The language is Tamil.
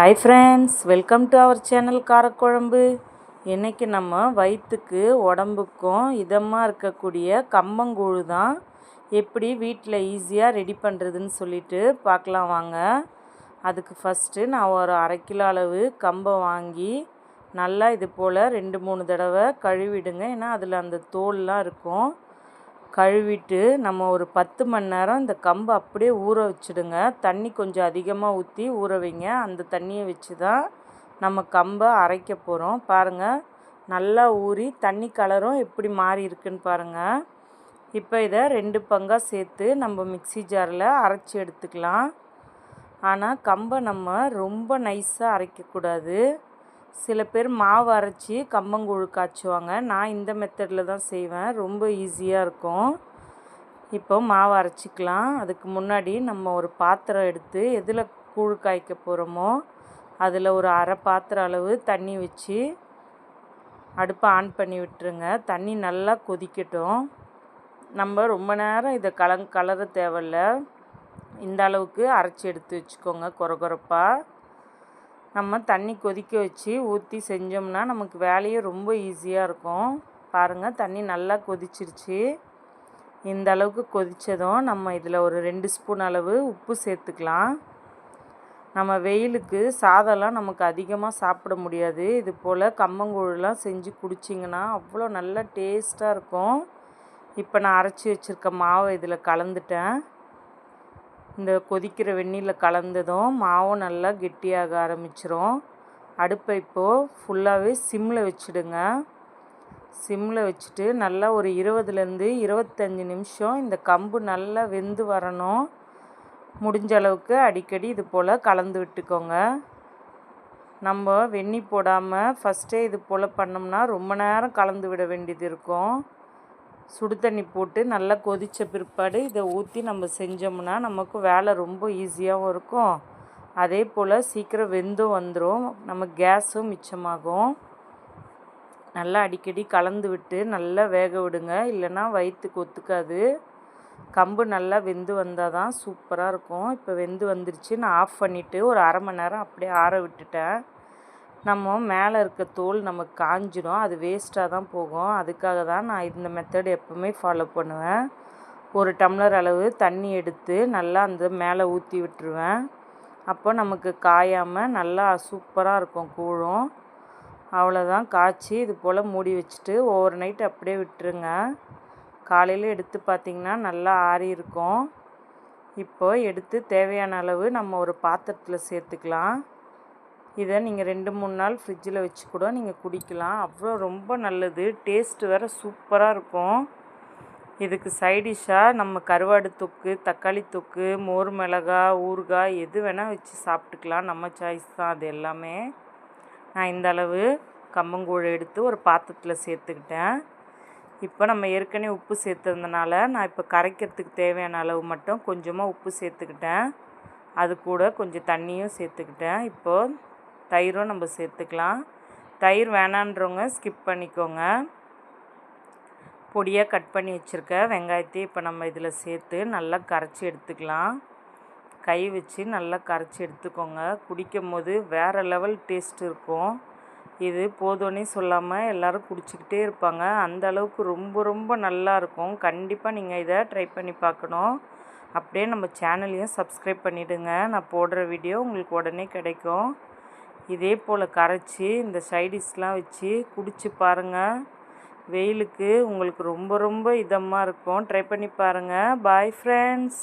Hi friends welcome to our channel காரக்குழம்பு இன்றைக்கி நம்ம வயிற்றுக்கு உடம்புக்கும் இதமாக இருக்கக்கூடிய கம்பங்கூழு தான் எப்படி வீட்டில் ஈஸியாக ரெடி பண்ணுறதுன்னு சொல்லிட்டு பார்க்கலாம் வாங்க. அதுக்கு ஃபஸ்ட்டு நான் ஒரு அரை கிலோ அளவு கம்பை வாங்கி நல்லா இது போல் ரெண்டு மூணு தடவை கழுவிடுங்க. ஏன்னா அதில் அந்த தோல்லாம் இருக்கும். கழுவிட்டு நம்ம ஒரு பத்து மணி நேரம் இந்த கம்பை அப்படியே ஊற வச்சுடுங்க. தண்ணி கொஞ்சம் அதிகமாக ஊற்றி ஊற வைங்க. அந்த தண்ணியை வச்சு தான் நம்ம கம்பை அரைக்க போகிறோம் பாருங்கள் நல்லா ஊறி தண்ணி கலரும் எப்படி மாறி இருக்குன்னு பாருங்கள் இப்போ இதை ரெண்டு பங்காக சேர்த்து நம்ம மிக்சி ஜாரில் அரைச்சி எடுத்துக்கலாம். ஆனால் கம்பை நம்ம ரொம்ப நைஸாக அரைக்கக்கூடாது. சில பேர் மாவு அரைச்சி கம்பங்கூழு காய்ச்சுவாங்க. நான் இந்த மெத்தடில் தான் செய்வேன். ரொம்ப ஈஸியாக இருக்கும். இப்போ மாவு அரைச்சிக்கலாம். அதுக்கு முன்னாடி நம்ம ஒரு பாத்திரம் எடுத்து எதில் கூழ் காய்க்க போகிறோமோ அதில் ஒரு அரை பாத்திரம் அளவு தண்ணி வச்சு அடுப்பை ஆன் பண்ணி விட்டுருங்க. தண்ணி நல்லா கொதிக்கட்டும். நம்ம ரொம்ப நேரம் இதை கலங் கலர தேவையில்ல. இந்த அளவுக்கு அரைச்சி எடுத்து வச்சுக்கோங்க. குறை நம்ம தண்ணி கொதிக்க வச்சு ஊற்றி செஞ்சோம்னா நமக்கு வேலையும் ரொம்ப ஈஸியாக இருக்கும். பாருங்கள் தண்ணி நல்லா கொதிச்சிருச்சு. இந்த அளவுக்கு கொதித்ததும் நம்ம இதில் ஒரு ரெண்டு ஸ்பூன் அளவு உப்பு சேர்த்துக்கலாம். நம்ம வெயிலுக்கு சாதம்லாம் நமக்கு அதிகமாக சாப்பிட முடியாது. இது போல் கம்மங்கூழெலாம் செஞ்சு குடிச்சிங்கன்னா அவ்வளோ நல்லா டேஸ்ட்டாக இருக்கும். இப்போ நான் அரைச்சி வச்சுருக்க மாவை இதில் கலந்துட்டேன். இந்த கொதிக்கிற வெந்நீரில் கலந்ததும் மாவும் நல்லா கெட்டியாக ஆரம்பிச்சிரும். அடுப்பை இப்போது ஃபுல்லாகவே சிம்மில் வச்சுடுங்க. சிம்மில் வச்சுட்டு நல்லா ஒரு இருபதுலேருந்து இருபத்தஞ்சி நிமிஷம் இந்த கம்பு நல்லா வெந்து வரணும். முடிஞ்ச அளவுக்கு அடிக்கடி இது போல் கலந்து விட்டுக்கோங்க. நம்ம வெந்நி போடாமல் ஃபஸ்ட்டே இது போல் பண்ணோம்னா ரொம்ப நேரம் கலந்து விட வேண்டியது இருக்கும். சுடு தண்ணி போட்டு நல்லா கொதித்த பிற்பாடு இதை ஊற்றி நம்ம செஞ்சோம்னா நமக்கு வேலை ரொம்ப ஈஸியாகவும் இருக்கும். அதே போல் சீக்கிரம் வெந்தும் வந்துடும் நம்ம கேஸும் மிச்சமாகும். நல்லா அடிக்கடி கலந்து விட்டு நல்லா வேக விடுங்க. இல்லைன்னா வயிற்றுக்கு ஒத்துக்காது. கம்பு நல்லா வெந்து வந்தால் தான் சூப்பராக இருக்கும். இப்போ வெந்து வந்துருச்சு. நான் ஆஃப் பண்ணிவிட்டு ஒரு அரை மணி நேரம் அப்படியே ஆற விட்டுட்டேன். நம்ம மேலே இருக்க தோல் நமக்கு காஞ்சிடும் அது வேஸ்ட்டாக தான் போகும். அதுக்காக தான் நான் இந்த மெத்தட் எப்போவுமே ஃபாலோ பண்ணுவேன். ஒரு டம்ளர் அளவு தண்ணி எடுத்து நல்லா அந்த மேலே ஊற்றி விட்டுருவேன். அப்போ நமக்கு காயாமல் நல்லா சூப்பராக இருக்கும் கூழும். அவ்வளோதான் காய்ச்சி இது போல் மூடி வச்சுட்டு ஓவர் நைட் அப்படியே விட்டுருங்க. காலையில் எடுத்து பார்த்திங்கன்னா நல்லா ஆறி இருக்கும். இப்போ எடுத்து தேவையான அளவு நம்ம ஒரு பாத்திரத்தில் சேர்த்துக்கலாம். இதை நீங்கள் ரெண்டு மூணு நாள் ஃப்ரிட்ஜில் வச்சு கூட நீங்கள் குடிக்கலாம். அவ்வளோ ரொம்ப நல்லது. டேஸ்ட்டு வேறு சூப்பராக இருக்கும். இதுக்கு சைடிஷ்ஷாக நம்ம கருவாடு தொக்கு தக்காளி தொக்கு மோர் மிளகா ஊறுகாய் எது வேணால் வச்சு சாப்பிட்டுக்கலாம். நம்ம சாய்ஸ் தான் அது எல்லாமே. நான் இந்த அளவு கம்பங்கூழ் எடுத்து ஒரு பாத்திரத்தில் சேர்த்துக்கிட்டேன். இப்போ நம்ம ஏற்கனவே உப்பு சேர்த்துருந்தனால நான் இப்போ கரைக்கிறதுக்கு தேவையான அளவு மட்டும் கொஞ்சமாக உப்பு சேர்த்துக்கிட்டேன். அது கூட கொஞ்சம் தண்ணியும் சேர்த்துக்கிட்டேன். இப்போது தயிரும் நம்ம சேர்த்துக்கலாம். தயிர் வேணான்றவங்க ஸ்கிப் பண்ணிக்கோங்க. பொடியாக கட் பண்ணி வச்சுருக்க வெங்காயத்தையும் இப்போ நம்ம இதில் சேர்த்து நல்லா கரைச்சி எடுத்துக்கலாம். கை வச்சு நல்லா கரைச்சி எடுத்துக்கோங்க. குடிக்கும் போது வேறு லெவல் டேஸ்ட் இருக்கும். இது போதோன்னே சொல்லாமல் எல்லோரும் குடிச்சிக்கிட்டே இருப்பாங்க. அந்த அளவுக்கு ரொம்ப ரொம்ப நல்லா இருக்கும். கண்டிப்பாக நீங்கள் இதை ட்ரை பண்ணி பார்க்கணும். அப்படியே நம்ம சேனலையும் சப்ஸ்கிரைப் பண்ணிவிடுங்க நான் போடுற வீடியோ உங்களுக்கு உடனே கிடைக்கும். இதே போல் கரைச்சி இந்த சைடிஷ்லாம் வச்சு குடிச்சு பாருங்கள் வெயிலுக்கு உங்களுக்கு ரொம்ப ரொம்ப இதமாக இருக்கும். ட்ரை பண்ணி பாருங்கள் பாய் ஃப்ரெண்ட்ஸ்